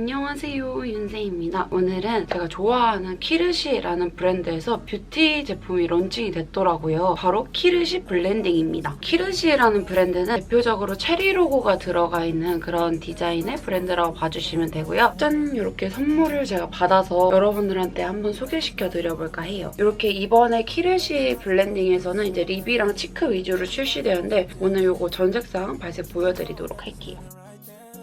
안녕하세요 윤세입니다. 오늘은 제가 좋아하는 키르시라는 브랜드에서 뷰티 제품이 런칭이 됐더라고요. 바로 키르시 블렌딩입니다. 키르시라는 브랜드는 대표적으로 체리 로고가 들어가 있는 그런 디자인의 브랜드라고 봐주시면 되고요. 짠! 이렇게 선물을 제가 받아서 여러분들한테 한번 소개시켜 드려볼까 해요. 이렇게 이번에 키르시 블렌딩에서는 이제 립이랑 치크 위주로 출시되었는데 오늘 이거 전색상 발색 보여드리도록 할게요.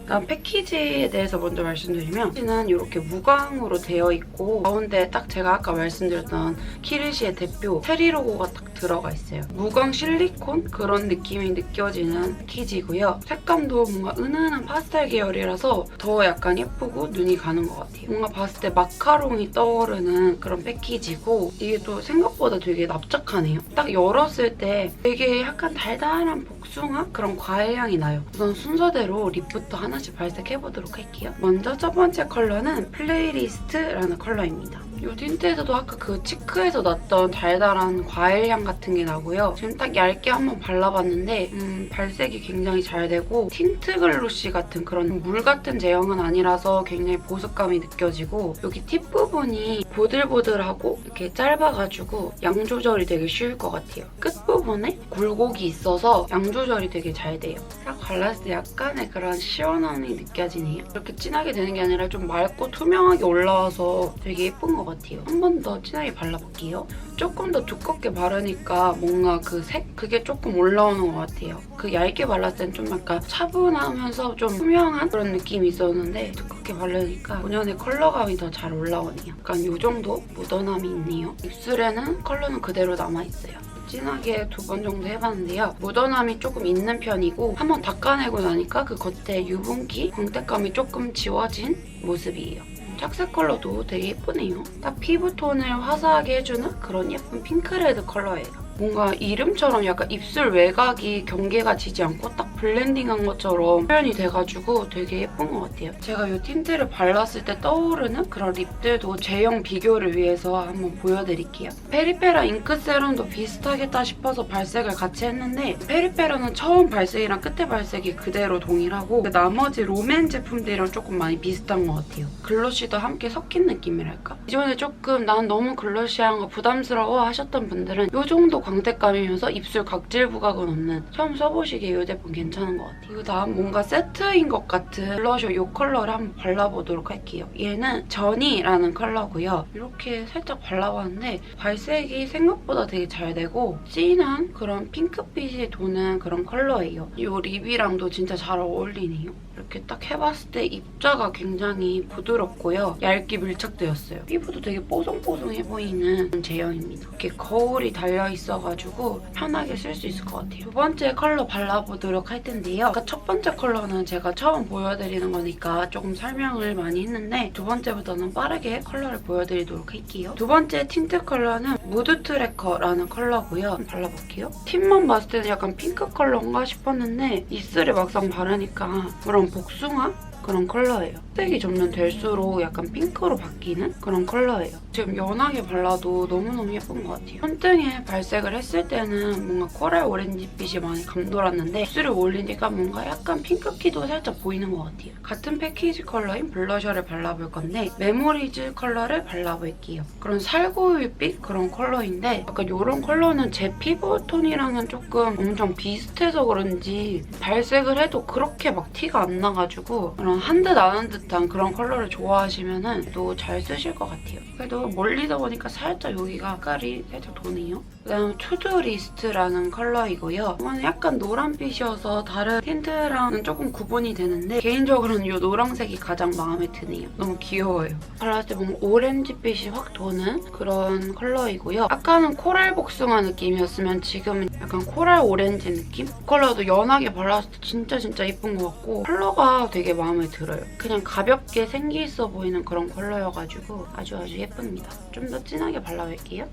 일단 패키지에 대해서 먼저 말씀드리면 패키지는 이렇게 무광으로 되어 있고 가운데 딱 제가 아까 말씀드렸던 키르시의 대표 체리 로고가 딱 들어가 있어요. 무광 실리콘 그런 느낌이 느껴지는 패키지고요. 색감도 뭔가 은은한 파스텔 계열이라서 더 약간 예쁘고 눈이 가는 것 같아요. 뭔가 봤을 때 마카롱이 떠오르는 그런 패키지고 이게 또 생각보다 되게 납작하네요. 딱 열었을 때 되게 약간 달달한 복숭아 그런 과일 향이 나요. 우선 순서대로 립부터 하나씩 발색해보도록 할게요. 먼저 첫 번째 컬러는 플레이리스트라는 컬러입니다. 이 틴트에서도 아까 그 치크에서 났던 달달한 과일 향 같은 게 나고요. 지금 딱 얇게 한번 발라봤는데 음, 발색이 굉장히 잘 되고 틴트 글로시 같은 그런 물 같은 제형은 아니라서 굉장히 보습감이 느껴지고 여기 팁 부분이 보들보들하고 이렇게 짧아가지고 양 조절이 되게 쉬울 것 같아요. 끝부분에 굴곡이 있어서 양 조절이 되게 잘 돼요. 딱 발랐을 때 약간의 그런 시원함이 느껴지네요. 이렇게 진하게 되는 게 아니라 좀 맑고 투명하게 올라와서 되게 예쁜 것 같아요. 한 번 더 진하게 발라볼게요. 조금 더 두껍게 바르니까 뭔가 그 색? 그게 조금 올라오는 것 같아요. 그 얇게 발랐을 땐 좀 약간 차분하면서 좀 투명한 그런 느낌이 있었는데 두껍게 바르니까 본연의 컬러감이 더 잘 올라오네요. 약간 이 정도 묻어남이 있네요. 입술에는 컬러는 그대로 남아있어요. 진하게 두 번 정도 해봤는데요. 묻어남이 조금 있는 편이고 한번 닦아내고 나니까 그 겉에 유분기, 광택감이 조금 지워진 모습이에요. 착색 컬러도 되게 예쁘네요. 딱 피부톤을 화사하게 해주는 그런 예쁜 핑크레드 컬러예요. 뭔가 이름처럼 약간 입술 외곽이 경계가 지지 않고 딱 블렌딩한 것처럼 표현이 돼가지고 되게 예쁜 것 같아요. 제가 이 틴트를 발랐을 때 떠오르는 그런 립들도 제형 비교를 위해서 한번 보여드릴게요. 페리페라 잉크 세럼도 비슷하겠다 싶어서 발색을 같이 했는데 페리페라는 처음 발색이랑 끝에 발색이 그대로 동일하고 그 나머지 롬앤 제품들이랑 조금 많이 비슷한 것 같아요. 글로시도 함께 섞인 느낌이랄까? 이전에 조금 난 너무 글로시한 거 부담스러워 하셨던 분들은 이 정도 광택감이면서 입술 각질 부각은 없는 처음 써보시기에 이 제품 괜찮은 것 같아요. 그 다음 뭔가 세트인 것 같은 블러셔 이 컬러를 한번 발라보도록 할게요. 얘는 전이라는 컬러고요. 이렇게 살짝 발라봤는데 발색이 생각보다 되게 잘 되고 진한 그런 핑크빛이 도는 그런 컬러예요. 이 립이랑도 진짜 잘 어울리네요. 이렇게 딱 해봤을 때 입자가 굉장히 부드럽고요. 얇게 밀착되었어요. 피부도 되게 뽀송뽀송해 보이는 제형입니다. 이렇게 거울이 달려있어가지고 편하게 쓸 수 있을 것 같아요. 두 번째 컬러 발라보도록 할 텐데요. 아까 첫 번째 컬러는 제가 처음 보여드리는 거니까 조금 설명을 많이 했는데 두 번째부터는 빠르게 컬러를 보여드리도록 할게요. 두 번째 틴트 컬러는 무드 트래커라는 컬러고요. 발라볼게요. 팁만 봤을 때는 약간 핑크 컬러인가 싶었는데 입술에 막상 바르니까 그런 복숭아? 그런 컬러예요. 색이 점점 될수록 약간 핑크로 바뀌는 그런 컬러예요. 지금 연하게 발라도 너무너무 예쁜 것 같아요. 손등에 발색을 했을 때는 뭔가 코랄 오렌지빛이 많이 감돌았는데 입술에 올리니까 뭔가 약간 핑크기도 살짝 보이는 것 같아요. 같은 패키지 컬러인 블러셔를 발라볼 건데 메모리즈 컬러를 발라볼게요. 그런 살구빛 그런 컬러인데 약간 이런 컬러는 제 피부 톤이랑은 조금 엄청 비슷해서 그런지 발색을 해도 그렇게 막 티가 안 나가지고 그런 한듯 아는 듯한 그런 컬러를 좋아하시면 또 잘 쓰실 것 같아요. 그래도 멀리서 보니까 살짝 여기가 색깔이 살짝 도네요. 그다음 투두리스트라는 컬러이고요. 이거는 약간 노란빛이어서 다른 틴트랑은 조금 구분이 되는데 개인적으로는 이 노란색이 가장 마음에 드네요. 너무 귀여워요. 발랐을 때 뭔가 오렌지빛이 확 도는 그런 컬러이고요. 아까는 코랄 복숭아 느낌이었으면 지금은 약간 코랄 오렌지 느낌? 이 컬러도 연하게 발랐을 때 진짜 진짜 예쁜 것 같고 컬러가 되게 마음에 들어요. 그냥 가볍게 생기 있어 보이는 그런 컬러여가지고 아주 아주 예쁩니다. 좀 더 진하게 발라볼게요.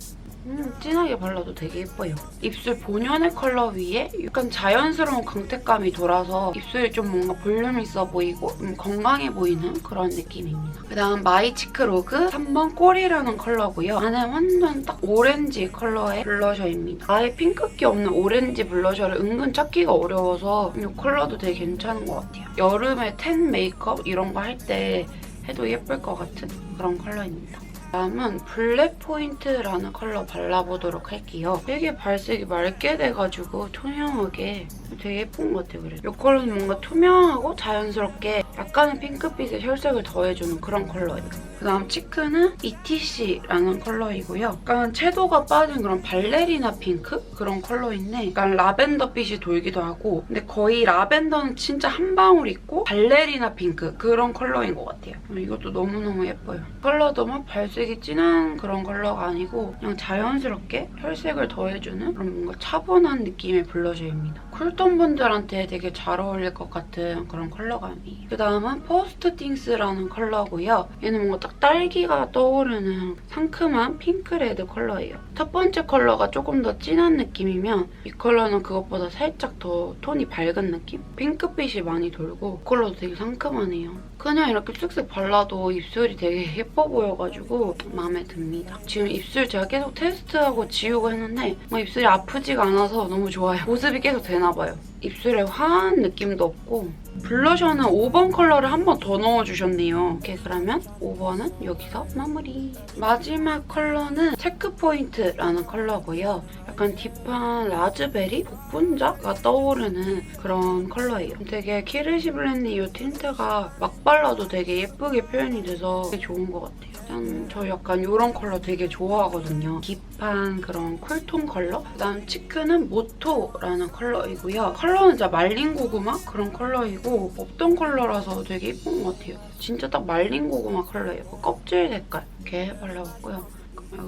음, 진하게 발라도 되게 예뻐요. 입술 본연의 컬러 위에 약간 자연스러운 광택감이 돌아서 입술이 좀 뭔가 볼륨 있어 보이고 좀 건강해 보이는 그런 느낌입니다. 그다음 마이치크 로그 3번 꼬리라는 컬러고요. 안에 완전 딱 오렌지 컬러의 블러셔입니다. 아예 핑크기 없는 오렌지 블러셔를 은근 찾기가 어려워서 이 컬러도 되게 괜찮은 것 같아요. 여름에 텐 메이크업 이런 거 할 때 해도 예쁠 것 같은 그런 컬러입니다. 다음은 블랙 포인트라는 컬러 발라보도록 할게요. 되게 발색이 맑게 돼가지고 투명하게 되게 예쁜 것 같아요. 그래서 이 컬러는 뭔가 투명하고 자연스럽게 약간의 핑크빛의 혈색을 더해주는 그런 컬러예요. 그다음 치크는 ETC라는 컬러이고요. 약간 채도가 빠진 그런 발레리나 핑크 그런 컬러인데 약간 라벤더 빛이 돌기도 하고 근데 거의 라벤더는 진짜 한 방울 있고 발레리나 핑크 그런 컬러인 것 같아요. 이것도 너무너무 예뻐요. 컬러도 막 발색이 진한 그런 컬러가 아니고 그냥 자연스럽게 혈색을 더해주는 그런 뭔가 차분한 느낌의 블러셔입니다. 쿨톤 분들한테 되게 잘 어울릴 것 같은 그런 컬러감이에요. 그 다음은 포스트 띵스라는 컬러고요. 얘는 뭔가 딱 딸기가 떠오르는 상큼한 핑크레드 컬러예요. 첫 번째 컬러가 조금 더 진한 느낌이면 이 컬러는 그것보다 살짝 더 톤이 밝은 느낌? 핑크빛이 많이 돌고 이 컬러도 되게 상큼하네요. 그냥 이렇게 쓱쓱 발라도 입술이 되게 예뻐 보여가지고 마음에 듭니다. 지금 입술 제가 계속 테스트하고 지우고 했는데 뭐 입술이 아프지가 않아서 너무 좋아요. 보습이 계속 되나 봐요. 입술에 화한 느낌도 없고 블러셔는 5번 컬러를 한 번 더 넣어주셨네요. 이렇게 그러면 5번 은 여기서 마무리. 마지막 컬러는 체크포인트라는 컬러고요. 약간 딥한 라즈베리 복분자가 떠오르는 그런 컬러예요. 되게 키르시 블렌드 이 틴트가 막 발라도 되게 예쁘게 표현이 돼서 되게 좋은 것 같아요. 짠, 저 약간 이런 컬러 되게 좋아하거든요. 딥한 그런 쿨톤 컬러. 그다음 치크는 모토라는 컬러이고요. 컬러는 진짜 말린 고구마 그런 컬러이고 없던 컬러라서 되게 예쁜 것 같아요. 진짜 딱 말린 고구마 컬러예요. 그 껍질 색깔 이렇게 발라봤고요.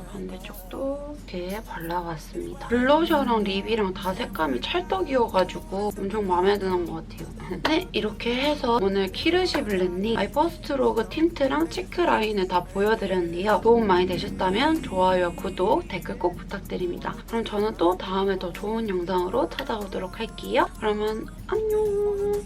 반대쪽도 이렇게 발라봤습니다. 블러셔랑 립이랑 다 색감이 찰떡이어가지고 엄청 마음에 드는 것 같아요. 네, 이렇게 해서 오늘 키르시 블렌딩 아이퍼스트 로그 틴트랑 치크 라인을 다 보여드렸는데요. 도움 많이 되셨다면 좋아요, 구독, 댓글 꼭 부탁드립니다. 그럼 저는 또 다음에 더 좋은 영상으로 찾아오도록 할게요. 그러면 안녕!